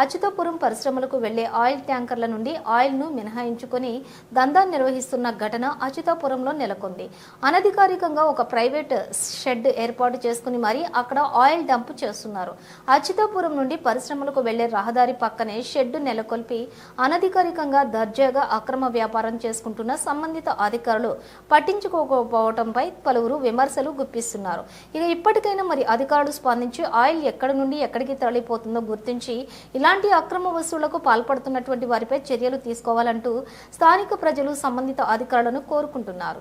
అచ్యుతాపురం పరిశ్రమలకు వెళ్ళే ఆయిల్ ట్యాంకర్ల నుండి ఆయిల్ను మినహాయించుకొని దందా నిర్వహిస్తున్న ఘటన అచ్యుతాపురంలో నెలకొంది. అనధికారికంగా ఒక ప్రైవేట్ షెడ్ ఏర్పాటు చేసుకుని మరీ అక్కడ ఆయిల్ డంప్ చేస్తున్నారు. అచ్యుతాపురం నుండి పరిశ్రమలకు వెళ్ళే రహదారి పక్కనే షెడ్ నెలకొల్పి అనధికారికంగా దర్జాగా అక్రమ వ్యాపారం చేసుకుంటున్న సంబంధిత అధికారులు పట్టించుకోకపోవడంపై పలువురు విమర్శలు గుప్పిస్తున్నారు. ఇక ఇప్పటికైనా మరి అధికారులు స్పందించి ఆయిల్ ఎక్కడి నుండి ఎక్కడికి తరలిపోతుందో గుర్తించి ఇలాంటి అక్రమ వస్తువులకు పాల్పడుతున్నటువంటి వారిపై చర్యలు తీసుకోవాలంటూ స్థానిక ప్రజలు సంబంధిత అధికారులను కోరుకుంటున్నారు.